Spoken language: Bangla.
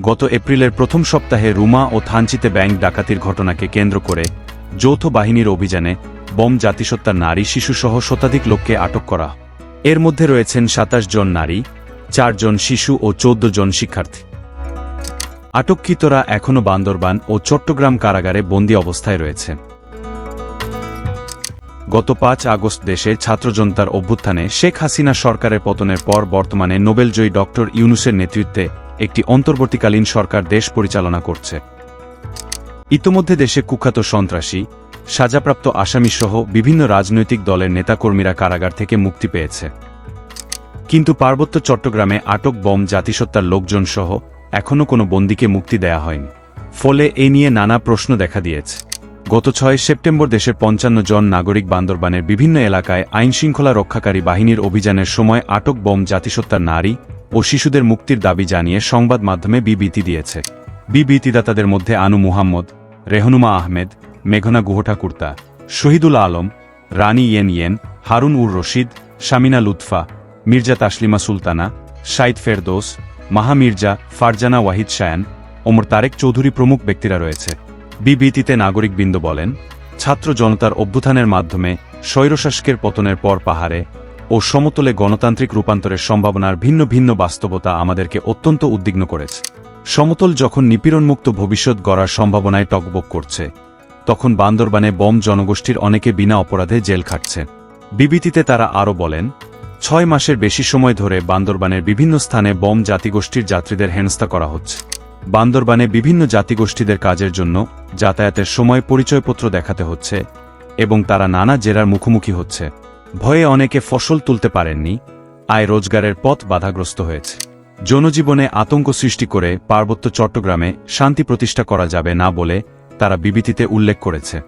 গত এপ্রিলের প্রথম সপ্তাহে রুমা ও থানচিতে ব্যাংক ডাকাতির ঘটনাকে কেন্দ্র করে যৌথ বাহিনীর অভিযানে বম জাতিসত্তার নারী, শিশুসহ শতাধিক লোককে আটক করা। এর মধ্যে রয়েছেন সাতাশ জন নারী চারজন শিশু ও চৌদ্দ জন শিক্ষার্থী। আটককৃতরা এখনও বান্দরবান ও চট্টগ্রাম কারাগারে বন্দী অবস্থায় রয়েছে। গত পাঁচ আগস্ট দেশে ছাত্রজনতার অভ্যুত্থানে শেখ হাসিনা সরকারের পতনের পর বর্তমানে নোবেলজয়ী ডক্টর ইউনুসের নেতৃত্বে একটি অন্তর্বর্তীকালীন সরকার দেশ পরিচালনা করছে। ইতোমধ্যে দেশে কুখ্যাত সন্ত্রাসী, সাজাপ্রাপ্ত আসামিসহ বিভিন্ন রাজনৈতিক দলের নেতাকর্মীরা কারাগার থেকে মুক্তি পেয়েছে। কিন্তু পার্বত্য চট্টগ্রামে আটক বম জাতিসত্তার লোকজনসহ এখনও কোনো বন্দীকে মুক্তি দেয়া হয়নি। ফলে এ নিয়ে নানা প্রশ্ন দেখা দিয়েছে। গত ছয় সেপ্টেম্বর দেশের পঞ্চান্ন জন নাগরিক বান্দরবানের বিভিন্ন এলাকায় আইনশৃঙ্খলা রক্ষাকারী বাহিনীর অভিযানের সময় আটক বম জাতিসত্তার নারী ও শিশুদের মুক্তির দাবি জানিয়ে সংবাদ মাধ্যমে বিবৃতি দিয়েছে। বিবৃতিদাতাদের মধ্যে আনু মুহাম্মদ, রেহনুমা আহমেদ, মেঘনা গুহঠাকুর্তা, শহীদুল আলম, রানী ইয়েন ইয়েন, হারুন উর রশিদ, শামিনা লুৎফা, মির্জা তাসলিমা সুলতানা, শাইদ ফেরদোস, মাহা মির্জা, ফারজানা ওয়াহিদ শায়ান, ওমর তারেক চৌধুরী প্রমুখ ব্যক্তিরা রয়েছে। বিবৃতিতে নাগরিকবৃন্দ বলেন, ছাত্র জনতার অভ্যুত্থানের মাধ্যমে স্বৈরশাসকের পতনের পর পাহাড়ে ও সমতলে গণতান্ত্রিক রূপান্তরের সম্ভাবনার ভিন্ন ভিন্ন বাস্তবতা আমাদেরকে অত্যন্ত উদ্বিগ্ন করেছে। সমতল যখন নিপীড়নমুক্ত ভবিষ্যৎ গড়ার সম্ভাবনায় টকবক করছে, তখন বান্দরবানে বম জনগোষ্ঠীর অনেকে বিনা অপরাধে জেল খাটছে। বিবৃতিতে তারা আরও বলেন, ছয় মাসের বেশি সময় ধরে বান্দরবানের বিভিন্ন স্থানে বম জাতিগোষ্ঠীর যাত্রীদের হেনস্থা করা হচ্ছে। বান্দরবানে বিভিন্ন জাতিগোষ্ঠীদের কাজের জন্য যাতায়াতের সময় পরিচয়পত্র দেখাতে হচ্ছে এবং তারা নানা জেরার মুখোমুখি হচ্ছে। ভয়ে অনেকে ফসল তুলতে পারেননি, আয় রোজগারের পথ বাধাগ্রস্ত হয়েছে। জনজীবনে আতঙ্ক সৃষ্টি করে পার্বত্য চট্টগ্রামে শান্তি প্রতিষ্ঠা করা যাবে না বলে তারা বিবৃতিতে উল্লেখ করেছে।